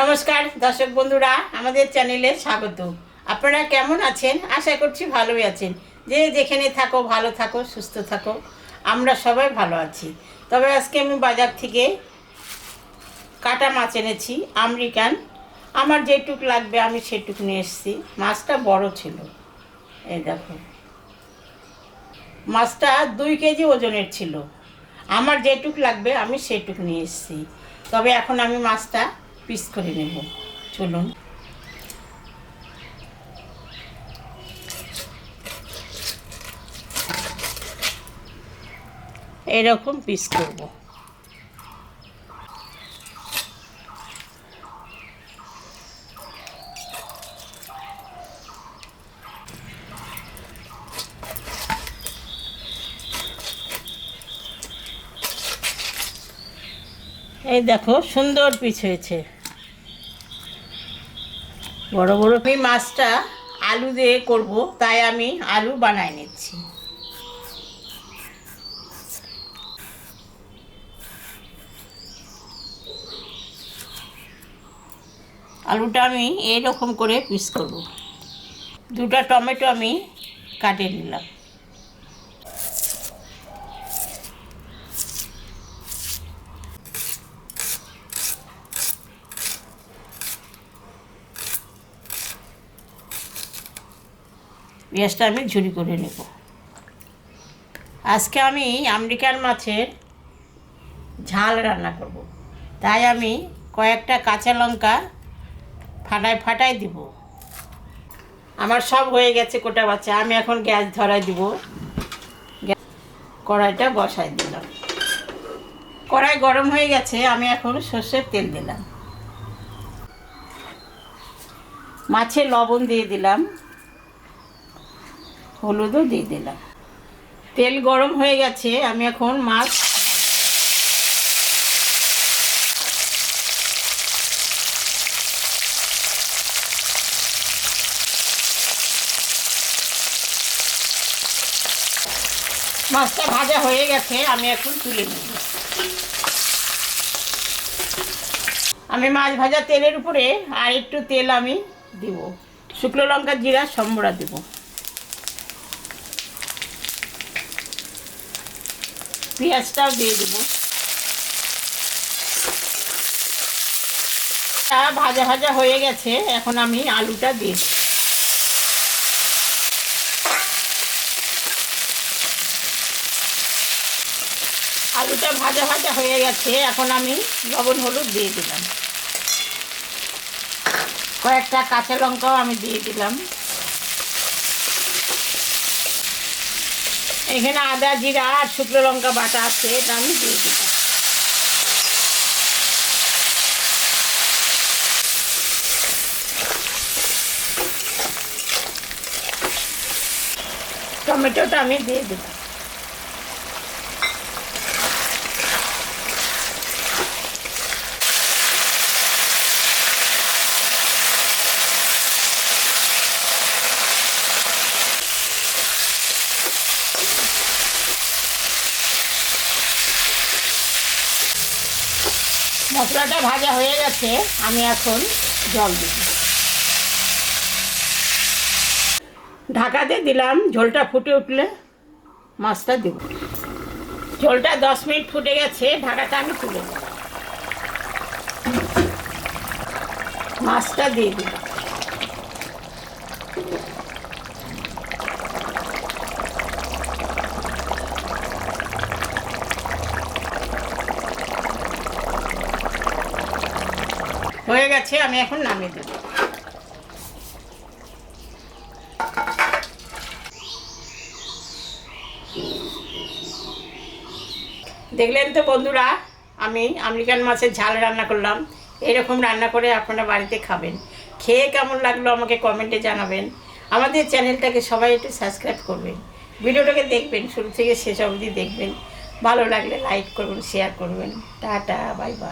নমস্কার, দর্শক বন্ধুরা, আমাদের চ্যানেলে স্বাগত। আপনারা কেমন আছেন? আশা করছি ভালোই আছেন। যে যেখানে থাকো, ভালো থাকো, সুস্থ থাকো, আমরা সবাই ভালো আছি। তবে আজকে আমি বাজার থেকে কাটা মাছ এনেছি, আমেরিকান। আমার যেটুক লাগবে, আমি সেটুক নিয়ে এসেছি। মাছটা বড় ছিল। এই দেখো। মাছটা দুই কেজি ওজনের ছিল। আমার যেটুক লাগবে, আমি সেটুক নিয়ে এসেছি। তবে এখন আমি মাছটা পিস করে নেব। চলুন। এরকম পিস করব। এই দেখো সুন্দর পিস হয়েছে। বড় বড় আমি মাছটা আলু দিয়ে করব, তাই আমি আলু বানায় নিচ্ছি। আলুটা আমি এরকম করে পিস করব। দুটা টমেটো আমি কাটে নিলাম। পেঁয়াজটা আমি ঝুরি করে নেব। আজকে আমি আমেরিকান মাছের ঝাল রান্না করব। তাই আমি কয়েকটা কাঁচা লঙ্কা ফাটায় ফাটায় দিব। আমার সব হয়ে গেছে কোটা বাচ্চা, আমি এখন গ্যাস ধরাই দিব। কড়াইটা বসাই দিলাম। কড়াই গরম হয়ে গেছে, আমি এখন সর্ষের তেল দিলাম। মাছে লবণ দিয়ে দিলাম। হলুদও দিয়ে দিলাম। তেল গরম হয়ে গেছে, আমি এখন মাছ মাছটা ভাজা হয়ে গেছে, আমি এখন তুলে নেব। আমি মাছ ভাজা তেলের উপরে আর একটু তেল আমি দিব। শুকনো লঙ্কা জিরা, সম্বরা দেবো। পেঁয়াজটাও দিয়ে দেবো। ভাজা ভাজা হয়ে গেছে, এখন আমি আলুটা দিয়ে। আলুটা ভাজা ভাজা হয়ে গেছে, এখন আমি লবণ হলুদ দিয়ে দিলাম। কয়েকটা কাঁচা লঙ্কাও আমি দিয়ে দিলাম। এখানে আদা, জিরা আর শুকনো লঙ্কা বাটা আছে, এটা আমি দিয়ে দিলাম। টমেটোটা আমি দিয়ে দিলাম। মশলাটা ভাজা হয়ে গেছে, আমি এখন জল দিব ঢাকাতে দিলাম, ঝোলটা ফুটে উঠলে মাছটা দেব। ঝোলটা দশ মিনিট ফুটে গেছে ঢাকাটা আমি তুলে দেব। মাছটা দিয়ে দিলাম। হয়ে গেছে, আমি এখন নামিয়ে দেবো। দেখলেন তো বন্ধুরা, আমি আমেরিকান মাছের ঝাল রান্না করলাম। এরকম রান্না করে আপনারা বাড়িতে খাবেন। খেয়ে কেমন লাগল আমাকে কমেন্টে জানাবেন। আমাদের চ্যানেলটাকে সবাই একটু সাবস্ক্রাইব করবেন। ভিডিওটাকে দেখবেন, শুরু থেকে শেষ অবধি দেখবেন। ভালো লাগলে লাইক করবেন, শেয়ার করবেন। Tata, bye bye.